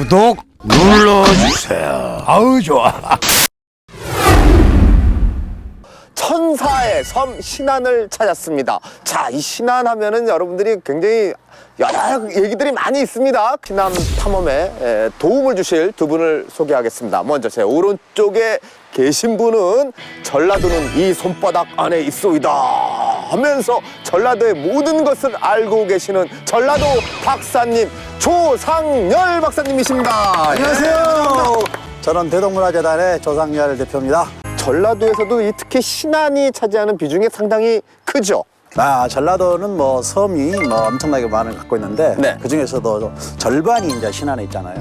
구독 눌러주세요. 아우 좋아. 천사의 섬 신안을 찾았습니다. 자, 이 신안 하면은 여러분들이 굉장히 여러 얘기들이 많이 있습니다. 신안 탐험에 에, 도움을 주실 두 분을 소개하겠습니다. 먼저 제 오른쪽에 계신 분은 전라도는 이 손바닥 안에 있소이다 하면서 전라도의 모든 것을 알고 계시는 전라도 박사님 조상열 박사님이십니다. 안녕하세요. 저는 대동문화재단의 조상열 대표입니다. 전라도에서도 이 특히 신안이 차지하는 비중이 상당히 크죠. 아, 전라도는 뭐 섬이 뭐 엄청나게 많을 갖고 있는데 네. 그 중에서도 절반이 이제 신안에 있잖아요.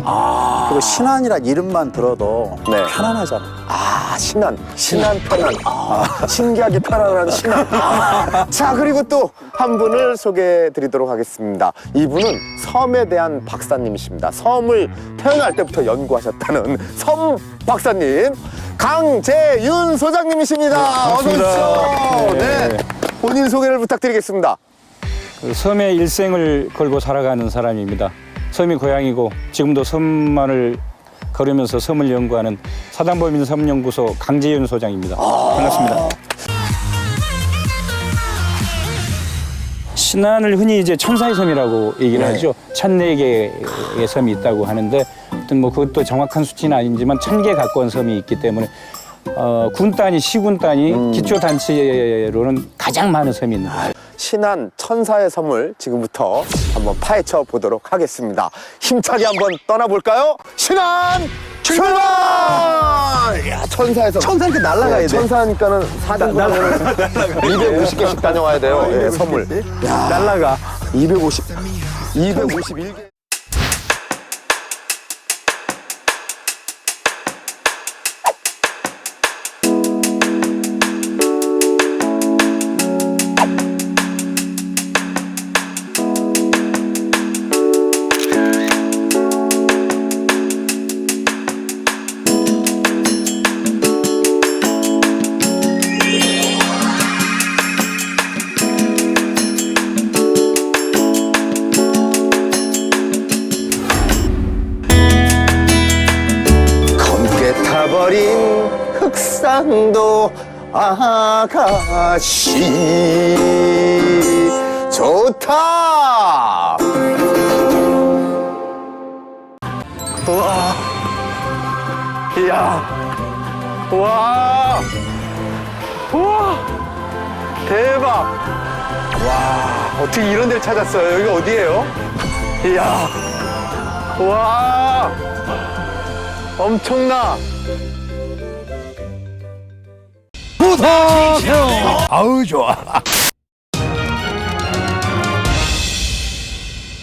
그리고 신안이란 이름만 들어도 네. 편안하잖아요. 아, 신안. 신안 편안. 아, 신기하게 편안한 신안. 아. 자, 그리고 또 한 분을 소개해 드리도록 하겠습니다. 이분은 섬에 대한 박사님이십니다. 섬을 태어날 때부터 연구하셨다는 섬 박사님. 강재윤 소장님이십니다. 어서 오십시오. 네. 본인 소개를 부탁드리겠습니다. 그 섬의 일생을 걸고 살아가는 사람입니다. 섬이 고향이고 지금도 섬만을 걸으면서 섬을 연구하는 사단법인 섬연구소 강재윤 소장입니다. 반갑습니다. 신안을 흔히 이제 천사의 섬이라고 얘기를 네. 하죠. 천네 개의 섬이 있다고 하는데, 아무튼 뭐 그것도 정확한 수치는 아니지만 천 개 가까운 섬이 있기 때문에 어, 군 단위, 시군 단위, 기초 단체로는 가장 많은 섬이 있는 거죠. 신안 천사의 섬을 지금부터 한번 파헤쳐 보도록 하겠습니다. 힘차게 한번 떠나볼까요? 신안 출발! 야, 천사의 섬. 천사 이렇게 날아가야 돼. 천사니까는 사등분을 250개씩 다녀와야 돼요. 예, 선물. 날아가. 250, 251개. 타버린 흑산도 아가씨. 좋다! 우와. 이야. 우와. 우와. 대박. 와 어떻게 이런 데를 찾았어요? 여기 어디예요? 이야. 우와. 엄청나 아우 좋아.